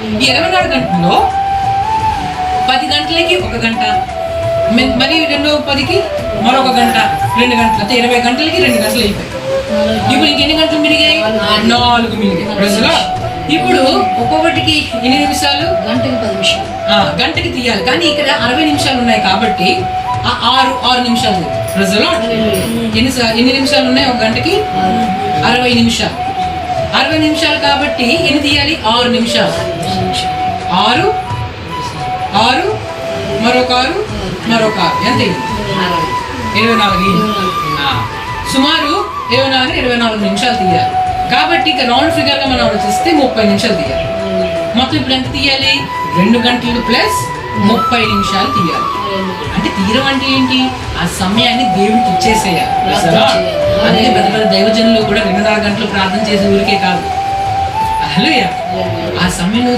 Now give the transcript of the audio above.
ఈ ఇరవై నాలుగు గంటల్లో పది గంటలకి ఒక గంట మె- మరి రెండో పదికి మరొక గంట రెండు గంటలు అంటే ఇరవై గంటలకి రెండు గంటలు అయిపోయాయి. ఇప్పుడు ఇంకెన్ని గంటలు మిరిగాయి నాలుగు మిరిగాయి ఇప్పుడు ఒక్కొక్కటికి ఎన్ని నిమిషాలు? గంటకి పది నిమిషాలు. గంటకి తీయాలి. కానీ ఇక్కడ అరవై నిమిషాలు ఉన్నాయి కాబట్టి ఆ ఆరు ఆరు నిమిషాలు. ప్రజలు ఎన్ని ఎన్ని నిమిషాలు ఉన్నాయి ఒక గంటకి? అరవై నిమిషాలు. అరవై నిమిషాలు కాబట్టి ఎన్ని తీయాలి? ఆరు నిమిషాలు. ఆరు? ఆరు? మరొక ఆరు? మరొక ఆరు. ఎంత? ఇరవై నాలుగు. సుమారు ఇరవై నాలుగు ఇరవై నాలుగు నిమిషాలు తీయాలి. కాబట్టి ఇక రౌండ్ ఫిగర్గా మనం ఆలోచిస్తే ముప్పై నిమిషాలు తీయాలి. మొత్తం ఇప్పుడు ఎంత తీయాలి? రెండు గంటలు ప్లస్ ముప్పై నిమిషాలు తీయాలి. అంటే తీరం అంటే ఏంటి? ఆ సమయాన్ని దేవుడికి ఇచ్చేసేయాలి. అందుకే పెద్ద పెద్ద దైవజనులు కూడా రెండు నాలుగు గంటలు ప్రార్థన చేసే ఊరికే కాదు హల్లెలూయా. ఆ సమయంలో